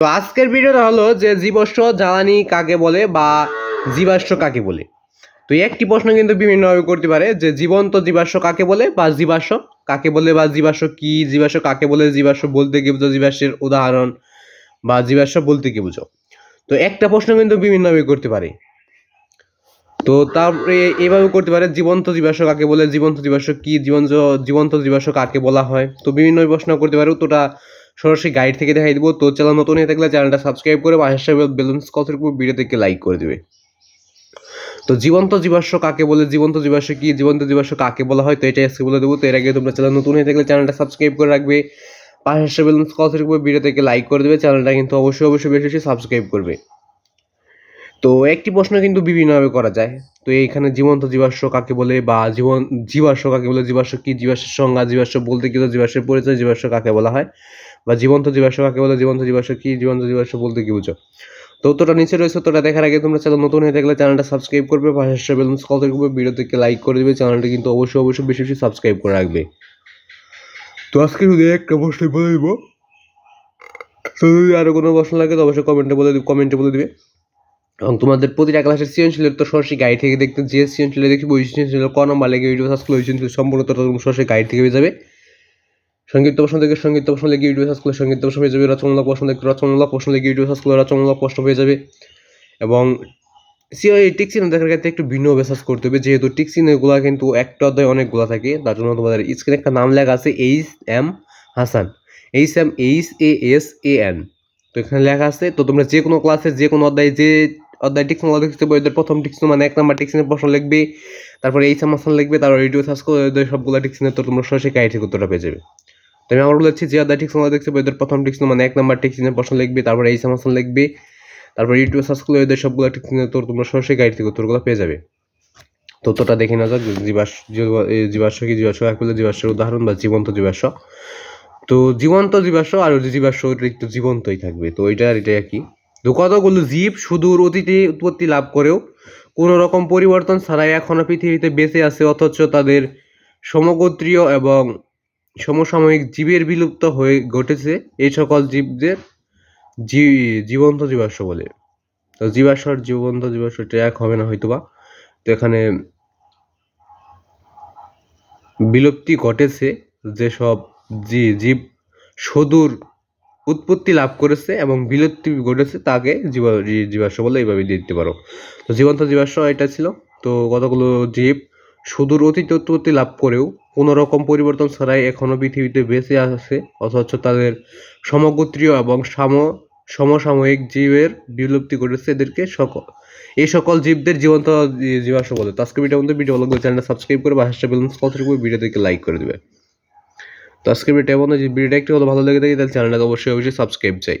তো আজকের ভিডিওটা হলো যে জীবাশ্ম জ্বালানি কাকে বলে বা জীবাশ্ম কাকে বলে? তো একটি প্রশ্ন কিন্তু বিভিন্নভাবে করতে পারে যে জীবন্ত জীবাশ্ম কাকে বলে বা জীবাশ্ম কাকে বলে বা জীবাশ্ম কি? জীবাশ্ম কাকে বলে? জীবাশ্ম বলতে কি বুঝো? জীবাশ্মের উদাহরণ বা জীবাশ্ম বলতে কি বুঝো? তো একটা প্রশ্ন কিন্তু বিভিন্নভাবে করতে পারে। তো তারপরে এভাবে করতে পারে জীবন্ত জীবাশ্ম কাকে বলে? জীবন্ত জীবাশ্ম কি? জীবন্ত জীবন্ত জীবাশ্ম কাকে বলা হয়? তো বিভিন্ন প্রশ্ন করতে পারে উত্তরটা সরাসরি গাইড থেকে দেখাই দেবো। তো চ্যানেল নতুন হয়ে থাকলে চ্যানেলটা সাবস্ক্রাইব করে পাশের সাথে বেলুন কথের উপর ভিডিও থেকে লাইক করে দেবে। তো জীবন্ত জীবাশ্ম কাকে বলে? জীবন্ত জীবাশ্ম কি? জীবন্ত জীবাশ্ম কাকে বলা হয়? তো এটাই আজকে বলে দেবো। তো এর আগে তোমরা চ্যানেল নতুন হয়ে থাকলে চ্যানেলটা সাবস্ক্রাইব করে রাখবে। সাথে বেলুন কথের উপর ভিডিও থেকে লাইক করে দেবে। চ্যানেলটা কিন্তু অবশ্যই অবশ্যই বেশি বেশি সাবস্ক্রাইব করবে। তো একটি প্রশ্ন কিন্তু বিভিন্নভাবে করা যায়। তো এইখানে জীবন্ত জীবাশ্ম কাকে বলে বা জীবন জীবাশ্ম কাকে বলে? জীবাশ্ম কি? জীবাশ্মের সংজ্ঞা, জীবাশ্ম বলতে কি? জীবাশ্মের পরিচয় জীবাশ্ম কাকে বলা হয়? বা জীবন্ত জীবাশ্ম, কাকে বলে জীবন্ত জীবাশ্ম, কি জীবন্ত জীবাশ্ম বলতে কি বুঝো? তো উত্তরটা নিচে রয়েছে, উত্তরটা দেখার আগে তোমরা চ্যানেল নতুন হয়ে থাকলে চ্যানেলটা সাবস্ক্রাইব করবে, পাশে বেলুন কল থেকে ভিডিও থেকে লাইক করে দেবে, চ্যানেলটা কিন্তু অবশ্যই অবশ্যই বেশি বেশি সাবস্ক্রাইব করে রাখবে। তো আজকে যদি একটা প্রশ্ন বলে দিব। তো যদি আরও কোনো প্রশ্ন লাগে তো অবশ্যই কমেন্টে বলে কমেন্টে বলে দিবে। এবং তোমাদের প্রতিটা ক্লাসের সৃজনশীলের তো সরাসরি গাইড থেকে দেখতে, যে সৃজনশীল দেখি ওই সৃজনশীল ক নম্বর লেগে ভিডিও সার্চ করলে ওই সম্পূর্ণ তোমরা সরাসরি গাইড থেকে যাবে। সংগীত প্রশ্ন থেকে সংগীত প্রশ্ন লেগে ভিডিও সার্চ করলে সংগীত প্রশ্ন পেয়ে যাবে, রচনামূলক প্রশ্ন থেকে রচনামূলক প্রশ্ন লেগে ভিডিও সার্চ করলে রচনামূলক প্রশ্ন পেয়ে যাবে। এবং সিও এই টিকসিন দেখার ক্ষেত্রে একটু ভিন্নভাবে সার্চ করতে হবে, যেহেতু টিকসিনগুলো কিন্তু একটা অধ্যায় অনেকগুলো থাকে, তার জন্য তোমাদের স্ক্রিনে একটা নাম লেখা আছে H M Hasan H M H A S A N তো এখানে লেখা আছে, তো তোমরা যে কোনো ক্লাসে যে কোনো অধ্যায় যে অধ্যায়গুলো দেখতে পাবে প্রথম টিক্স মানে এক নাম্বার টিক্সিনের প্রশ্ন লিখবে, তারপরে এইচ এম হাসান লিখবে, তারপর রেডিও সার্চ করে সবগুলো টিক্সিনের তো তোমরা সরাসরি থেকে উত্তরটা পেয়ে যাবে। তো আমি আবার বলেছি যে গুলো দেখতে পাবে ওদের প্রথম টিক্স মানে এক নাম্বার টিক্সিনের প্রশ্ন লিখবে, তারপরে এইচ এম হাসান লিখবে, তারপর ইউটিউব সার্চ করলে ওদের সবগুলো টিক্সিনের তোর তোমরা সরাসরি গাইড থেকে উত্তরগুলো পেয়ে যাবে। তো উত্তরটা দেখে না যাক, জীবাশ্ম জীবাশ্ম কি জীবাশ্ম? এক বলে জীবাশ্মের উদাহরণ বা জীবন্ত জীবাশ্ম। তো জীবন্ত জীবাশ্ম আর জীবাশ্ম ওইটা একটু জীবন্তই থাকবে, তো ওইটা আর এটা কি। তো কতগুলো জীব সুদূর অতীতে উৎপত্তি লাভ করেও কোনো রকম পরিবর্তন ছাড়াই এখনও পৃথিবীতে বেঁচে আছে, অথচ তাদের সমগোত্রীয় এবং সমসাময়িক জীবের বিলুপ্ত হয়ে ঘটেছে এই সকল জীবদের জীবন্ত জীবাশ্ম বলে। তো জীবাশ্ম আর জীবন্ত জীবাশ্ম এটা এক হবে না হয়তোবা। তো এখানে বিলুপ্তি ঘটেছে যেসব জীব সুদূর উৎপত্তি লাভ করেছে এবং বিলুপ্তি ঘটেছে তাকে জীবা জীবাশ্ম বলে এইভাবে দিতে পারো। তো জীবন্ত জীবাশ্ম এটা ছিল। তো কতগুলো জীব সুদূর অতীত উৎপত্তি লাভ করেও কোনো রকম পরিবর্তন ছাড়াই এখনও পৃথিবীতে বেঁচে আছে, অথচ তাদের সমগোত্রীয় এবং সাম, সমসাময়িক জীবের বিলুপ্তি ঘটেছে এদেরকে সকল এই সকল জীবদের জীবন্ত জী- জীবাশ্ম বলে। তো আজকে ভিডিও মধ্যে ভিডিও ভালো লাগলে চ্যানেলটা সাবস্ক্রাইব করে বাসাটা বেলুন কত ভিডিও দেখে লাইক করে দেবে। তো আজকে ভিডিওটা এমন যে ভিডিওটা একটু ভালো লেগে থাকে, তাহলে চ্যানেলটা অবশ্যই অবশ্যই সাবস্ক্রাইব চাই।